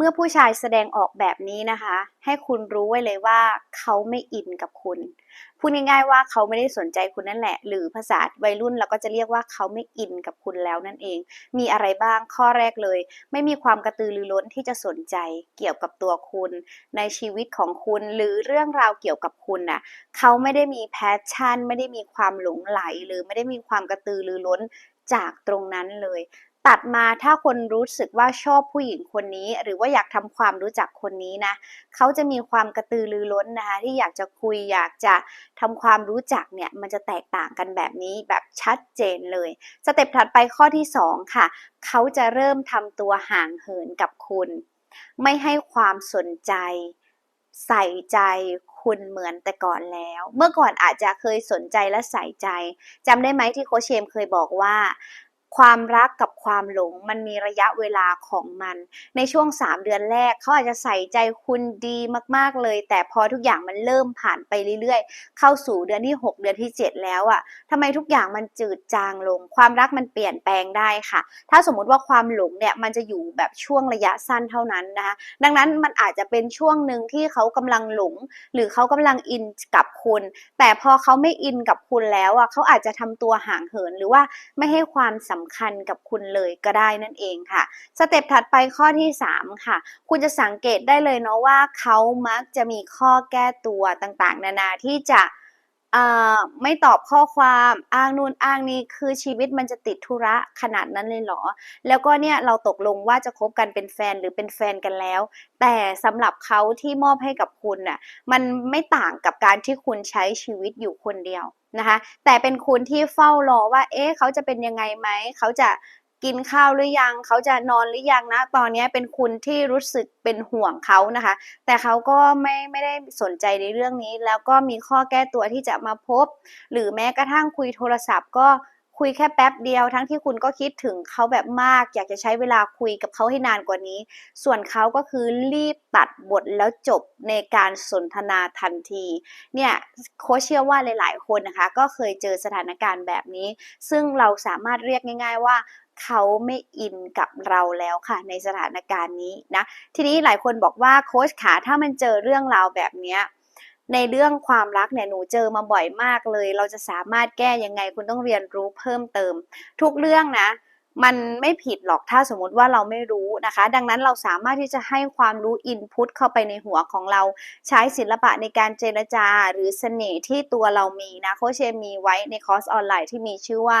เมื่อผู้ชายแสดงออกแบบนี้นะคะ ให้คุณรู้ไว้เลยว่าเขาไม่อินกับคุณ พูดง่ายๆว่าเขาไม่ได้สนใจคุณนั่นแหละ หรือภาษาวัยรุ่นเราก็จะเรียกว่าเขาไม่อินกับคุณแล้วนั่นเอง มีอะไรบ้างข้อแรกเลย ไม่มีความกระตือรือร้นที่จะสนใจเกี่ยวกับตัวคุณ ในชีวิตของคุณหรือเรื่องราวเกี่ยวกับคุณน่ะเขาไม่ได้มีแพชชั่น ไม่ได้มีความหลงไหล หรือไม่ได้มีความกระตือรือร้นจากตรงนั้นเลย ตัดมาถ้าคนรู้สึกว่าชอบผู้หญิงคนนี้ หรือว่าอยากทำความรู้จักคนนี้นะเขาจะมีความกระตือรือร้นนะคะที่อยากจะคุยอยากจะทำความรู้จักเนี่ยมันจะแตกต่างกันแบบนี้แบบชัดเจนเลย สเต็ปถัดไปข้อที่ 2 ค่ะ เขาจะเริ่มทำตัวห่างเหินกับคุณ ไม่ให้ความสนใจ ใส่ใจคุณเหมือนแต่ก่อนแล้ว เมื่อก่อนอาจจะเคยสนใจและใส่ใจจำได้ไหมที่โคชเชมเคยบอกว่า ความรักกับความหลงมันมีระยะเวลาของมัน ในช่วง 3 เดือนแรกเขาอาจจะใส่ใจคุณดีมากๆเลย แต่พอทุกอย่างมันเริ่มผ่านไปเรื่อยๆ เข้าสู่เดือนที่ 6 เดือนที่ 7 แล้วอะ่ะทำไมทุกอย่างมันจืดจางลง ความรักมันเปลี่ยนแปลงได้ค่ะ ถ้าสมมุติว่าความหลงเนี่ยมันจะอยู่แบบช่วงระยะสั้นเท่านั้นนะคะดังนั้นมันอาจจะเป็นช่วงหนึ่งที่เขากำลังหลง หรือเขากำลังอินกับคุณ แต่พอเขาไม่อินกับคุณแล้วอะเขาอาจจะทำตัวห่างเหินหรือว่าไม่ให้ความสำคัญกับคุณเลยก็ได้นั่นเองค่ะ สเต็ปถัดไปข้อที่3ค่ะ คุณจะสังเกตได้เลยเนาะว่าเขามักจะมีข้อแก้ตัวต่างๆ นานาที่จะ ไม่ตอบข้อความอ้างนู่นอ้างนี้คือชีวิตมันจะติดธุระขนาดนั้นเลยเหรอ แล้วก็เนี่ยเราตกลงว่าจะคบกันเป็นแฟนหรือเป็นแฟนกันแล้ว แต่สำหรับเขาที่มอบให้กับคุณน่ะมันไม่ต่างกับการที่คุณใช้ชีวิตอยู่คนเดียวนะคะ แต่เป็นคุณที่เฝ้ารอว่า เอ๊ะเขาจะเป็นยังไงไหมเขาจะ กินข้าวหรือยัง เขาจะนอนหรือยังนะ ตอนนี้เป็นคุณที่รู้สึกเป็นห่วงเขานะคะ แต่เขาก็ไม่ไม่ได้สนใจในเรื่องนี้ แล้วก็มีข้อแก้ตัวที่จะมาพบ หรือแม้กระทั่งคุยโทรศัพท์ก็คุยแค่แป๊บเดียวทั้งที่คุณก็คิดถึงเขาแบบมาก อยากจะใช้เวลาคุยกับเขาให้นานกว่านี้ ส่วนเขาก็คือรีบตัดบทแล้วจบในการสนทนาทันที เนี่ยโคเชื่อว่าหลาย ๆ คนนะคะ ก็เคยเจอสถานการณ์แบบนี้ ซึ่งเราสามารถเรียกง่าย ๆ ว่า เขาไม่อินกับเราแล้วค่ะ ในสถานการณ์นี้นะ ทีนี้หลายคนบอกว่าโค้ชขาถ้ามันเจอเรื่องราวแบบนี้ในเรื่องความรักเนี่ยหนูเจอมาบ่อยมากเลย เราจะสามารถแก้ยังไงคุณต้องเรียนรู้เพิ่มเติม ทุกเรื่องนะ มันไม่ผิดหรอกถ้าสมมติว่าเราไม่รู้นะคะ ดังนั้นเราสามารถที่จะให้ความรู้อินพุตเข้าไปในหัวของเราใช้ศิลปะในการเจรจาหรือเสน่ห์ที่ตัวเรามีนะโคชเชมีไว้ในคอร์สออนไลน์ที่มีชื่อว่า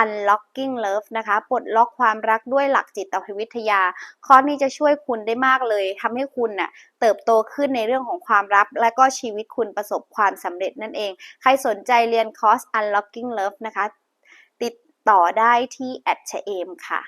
Unlocking Love นะคะปลดล็อกความรักด้วยหลักจิตวิทยาคอร์สนี้จะช่วยคุณได้มากเลยทำให้คุณน่ะเติบโตขึ้นในเรื่องของความรัก และก็ชีวิตคุณประสบความสำเร็จนั่นเอง ใครสนใจเรียนคอร์ส Unlocking Love นะคะ ติดต่อได้ที่แอดเชเอมค่ะ